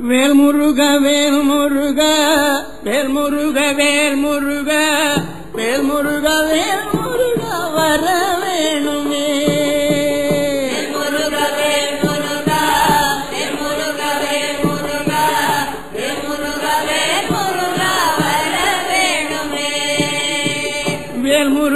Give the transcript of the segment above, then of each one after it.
வேல்முருக வேல்முருக வேல்முருக வேல்முருக வேல்முருக வேல்முருக வர வேணுமே. வேல்முருக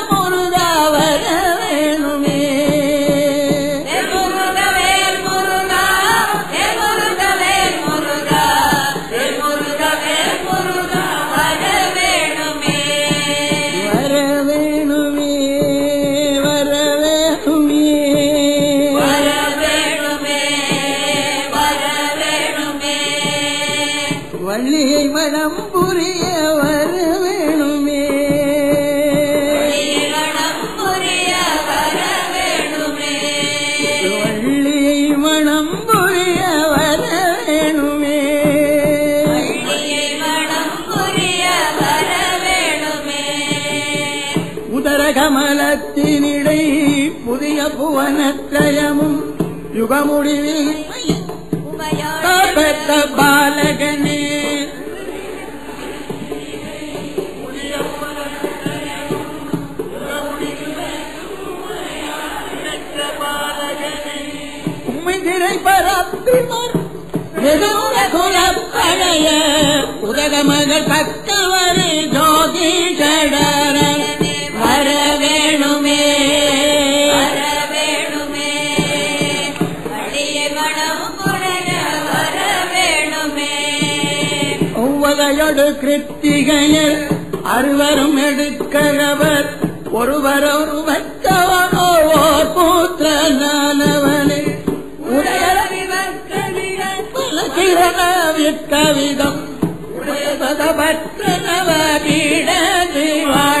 ஞானத்தினிடை புதிய புவனத்ரயமும் யுகமுடிவில் பெத்த பாலகனே. உம்மிதிரை பரப்பிமர் குலப்பழைய உதகமகள் பக்கவரை வரவே திருத்திகையர் அறுவரும் எடுக்கிறவர் ஒருவரொருவத்தவனோ ஓர் பூத்திரனானவனே. உடையவிதம் உடையபதபற்றனவீடதி வாழ்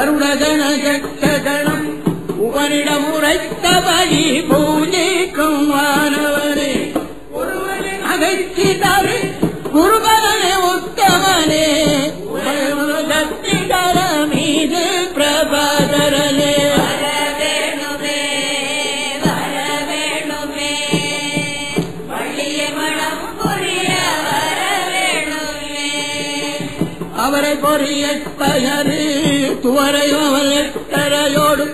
கருணகணம் உவனிடம் உரைத்தபடி பூஜைக்கும் மாணவரே ஒருவரின் அகற்றி தரு குருபலனே உத்தமனே. துவரையும் கரையோடு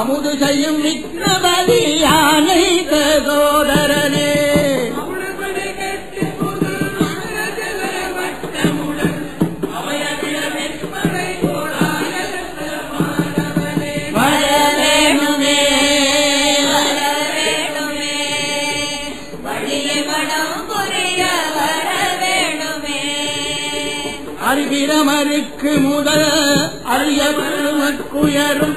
அமுது செய்யும் விக்ரபதி யானை சகோதரனே அறிகிறமருக்கு முதல் அறியமருமற்குயரும்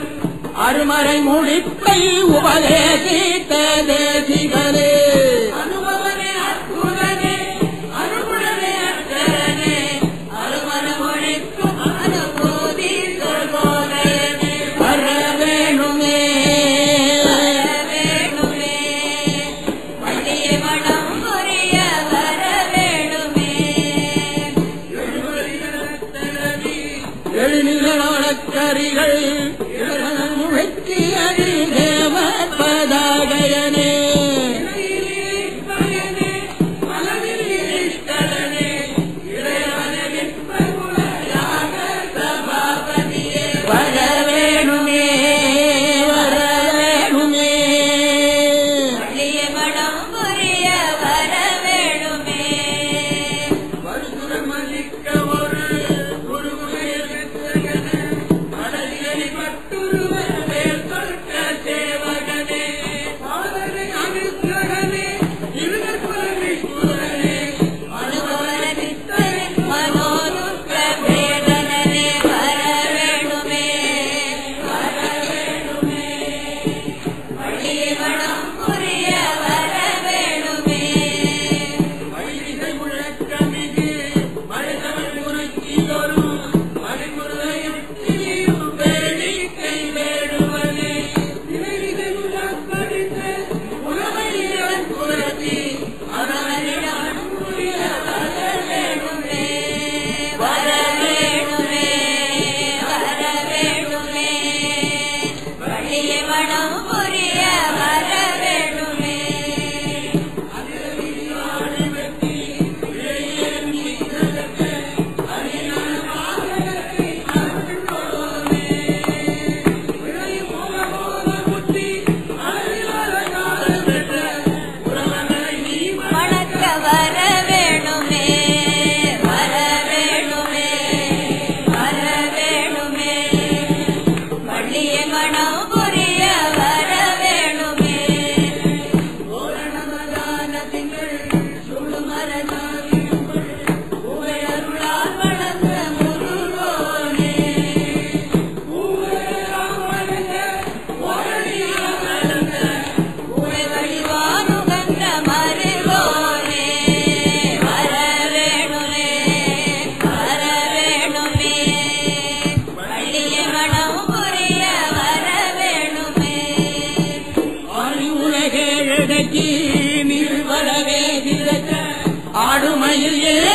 அருமறை முடிப்பை உபதேசித்த தேசிகளே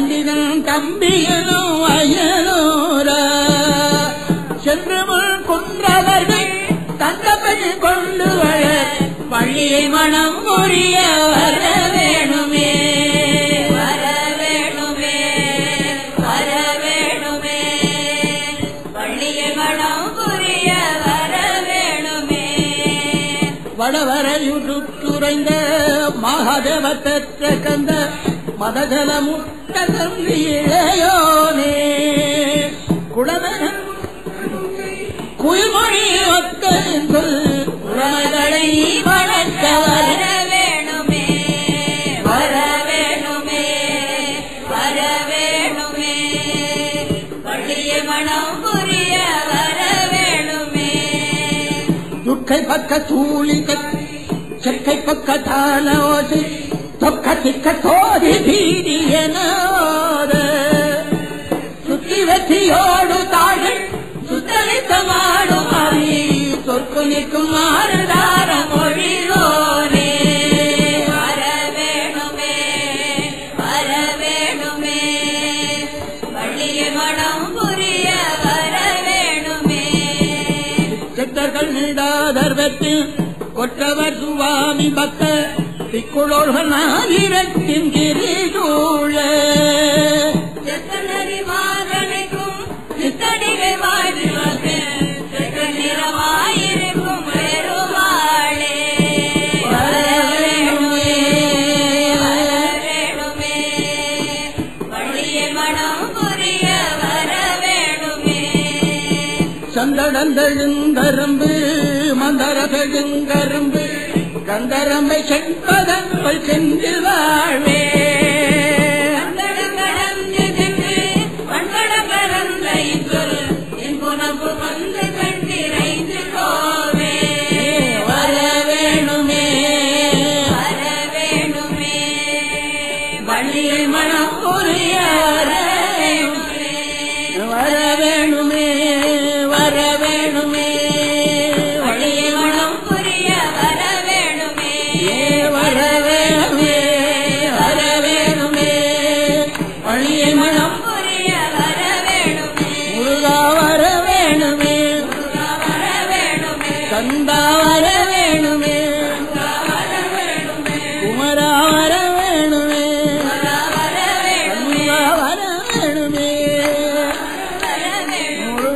பண்டிதன் தம்பியனும் அயனோர சென்று முள் குன்றவர்கள் தந்தப்பெண் கொண்டு வர பள்ளியை மனம் புரிய வர வேணுமே. வர வேணுமே வர வேணுமே. பள்ளியை வடம் புரிய வர வேணுமே. வடவரையுற்றுறைந்த மகாதேவ பெற்ற கந்த மதஜல முட்ட தம்பி இளையோனே குளமகன் குயில்மொழி ஒத்த சொல் உறவுகளை வளர்க்க வர வேணுமே வர வேணுமே வர வேணுமே பள்ளியை மனம் புரிய வர வேணுமே துக்கை பக்க தூளிக்க செக்கை பக்க தான ஓசை. தொக்க திக்க தோதி பீடியனோத சுத்தி வெற்றியோடு தாழ்கள் சுத்தளித்த மாடும் அவி சொற்கு நிற்கும் மாறுதார மொழியோனே வர வேணுமே வர வேணுமே. பள்ளியை மனம் புரிய வர வேணுமே. சித்தர்கள் கொற்றவர் சுவாமி பக்த திக்குளோர்கள் நாயிரத்தின் கிரிசூழ செத்தனரி மாதனைக்கும் பெருங்கரும்பு வாழ்விற்கு செக்க நிறமாயிருக்கும் பெருமாளே வர வேணுமே வர வேணுமே கந்தரம்பை செண்பதங்கள் செந்தில் வாழ்வே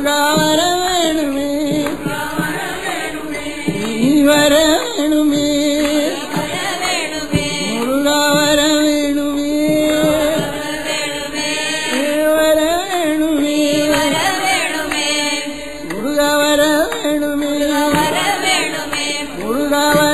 வேணுமே வர வேணுமே நீ வர வேணுமே முருகா வர வேணுமே வர வேணுமே வர வேணுமே வர வேணுமே முருகா வர வேணுமே வர வேணுமே முருகா வர